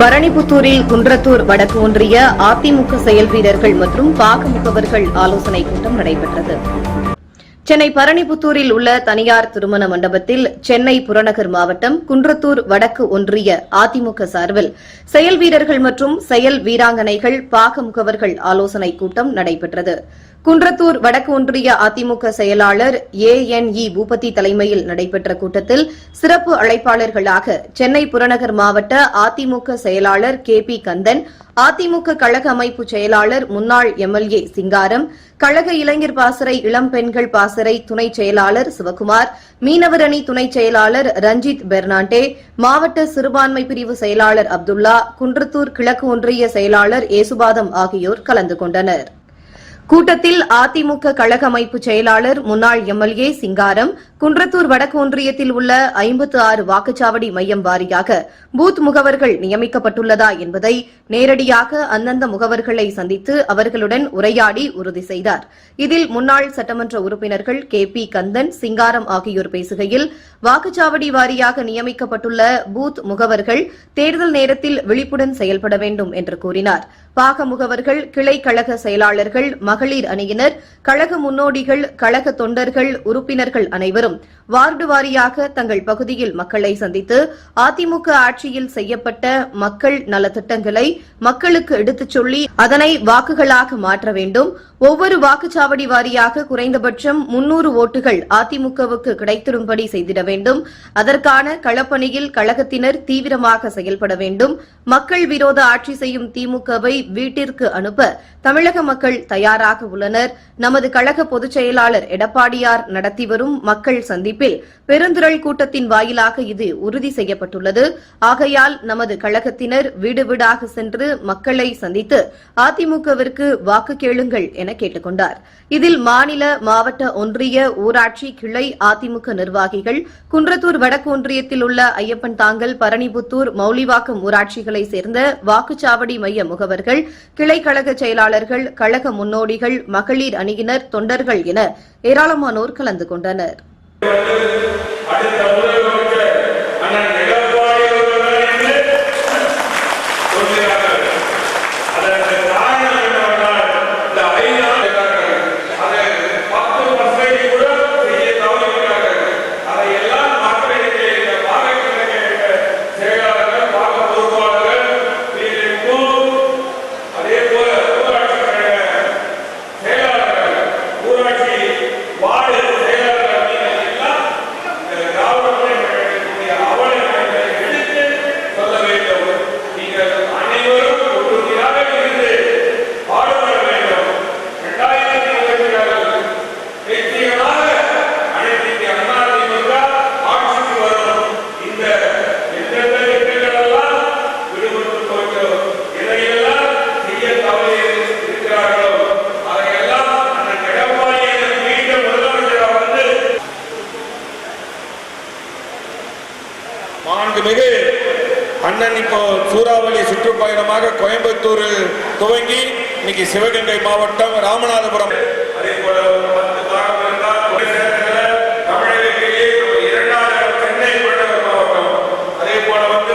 பரணிபுத்தூரில் குன்றத்தூர் வடக்கு ஒன்றிய அதிமுக செயல் வீரர்கள் மற்றும் பாக முகவர்கள் ஆலோசனைக் கூட்டம் நடைபெற்றது. சென்னை பரணிபுத்தூரில் உள்ள தனியார் திருமண மண்டபத்தில் சென்னை புறநகர் மாவட்டம் குன்றத்தூர் வடக்கு ஒன்றிய அதிமுக சார்பில் செயல் வீரர்கள் மற்றும் செயல் வீராங்கனைகள் பாக முகவர்கள் ஆலோசனைக் கூட்டம் நடைபெற்றது. குன்றத்தூர் வடக்கு ஒன்றிய அதிமுக செயலாளர் ஏ என் இ பூபதி தலைமையில் நடைபெற்ற கூட்டத்தில் சிறப்பு அழைப்பாளர்களாக சென்னை புறநகர் மாவட்ட அதிமுக செயலாளர் கே பி கந்தன் அதிமுக கழக அமைப்பு செயலாளர் முன்னாள் எம்எல்ஏ சிங்காரம் கழக இளைஞர் பாசறை இளம் பெண்கள் பாசறை துணை செயலாளர் சிவகுமார் மீனவர் அணி துணை செயலாளர் ரஞ்சித் பெர்னாண்டே மாவட்ட சிறுபான்மை பிரிவு செயலாளர் அப்துல்லா குன்றத்தூர் கிழக்கு ஒன்றிய செயலாளர் ஏசுபாதம் ஆகியோர் கலந்து கொண்டனர். கூட்டத்தில் அதிமுக கழக அமைப்பு செயலாளர் முன்னாள் எம்எல்ஏ சிங்காரம் குன்றத்தூர் வடக்கு ஒன்றியத்தில் உள்ள ஐம்பத்து ஆறு வாக்குச்சாவடி மையம் வாரியாக பூத் முகவர்கள் நியமிக்கப்பட்டுள்ளதா என்பதை நேரடியாக அந்தந்த முகவர்களை சந்தித்து அவர்களுடன் உரையாடி உறுதி செய்தார். இதில் முன்னாள் சட்டமன்ற உறுப்பினர்கள் கே பி கந்தன் சிங்காரம் ஆகியோர் பேசுகையில் வாக்குச்சாவடி வாரியாக நியமிக்கப்பட்டுள்ள பூத் முகவர்கள் தேர்தல் நேரத்தில் விழிப்புடன் செயல்பட வேண்டும் என்று கூறினார். பாக முகவர்கள் கிளை கழக செயலாளர்கள் மகளிர் அணியினர் கழக முன்னோடிகள் கழக தொண்டர்கள் உறுப்பினர்கள் அனைவரும் வார்டு வாரியாக தங்கள் பகுதியில் மக்களை சந்தித்து அதிமுக ஆட்சியில் செய்யப்பட்ட மக்கள் நலத்திட்டங்களை மக்களுக்கு எடுத்துச் சொல்லி அதனை வாக்குகளாக மாற்ற வேண்டும். ஒவ்வொரு வாக்குச்சாவடி வாரியாக குறைந்தபட்சம் முன்னூறு ஓட்டுகள் அதிமுகவுக்கு கிடைத்திடும்படி செய்திட வேண்டும். அதற்கான களப்பணியில் கழகத்தினர் தீவிரமாக செயல்பட வேண்டும். மக்கள் விரோத ஆட்சி செய்யும் திமுகவை வீட்டிற்கு அனுப்ப தமிழக மக்கள் தயாராக உள்ளனர். நமது கழக பொதுச் செயலாளர் எடப்பாடியார் நடத்தி வரும் மக்கள் சந்திப்பில் பெருந்திரள் கூட்டத்தின் வாயிலாக இது உறுதி செய்யப்பட்டுள்ளது. ஆகையால் நமது கழகத்தினர் வீடு வீடாக சென்று மக்களை சந்தித்து அதிமுகவிற்கு வாக்கு கேளுங்கள் என கேட்டுக் கொண்டார் இதில் மாநில மாவட்ட ஒன்றிய ஊராட்சி கிளை அதிமுக நிர்வாகிகள் குன்றத்தூர் வடக்கு ஒன்றியத்தில் உள்ள ஐயப்பன் தாங்கல் பரணிபுத்தூர் மௌலிவாக்கம் ஊராட்சிகளை சேர்ந்த வாக்குச்சாவடி மைய முகவர்கள் கிளை கழக செயலாளர்கள் கழக முன்னோடிகள் மகளிர் அணியினர் தொண்டர்கள் என ஏராளமானோர் கலந்து கொண்டனா் அடுத்த முதலமைச்சர் மாண்புமிகு அண்ணன் இப்போ சூறாவளி சுற்றுப்பயணமாக கோயம்புத்தூர் துவங்கி இன்னைக்கு சிவகங்கை மாவட்டம் ராமநாதபுரம். அதே போல தமிழகத்திலேயே இரண்டாவது சென்னை மாவட்டம் அதே போல வந்து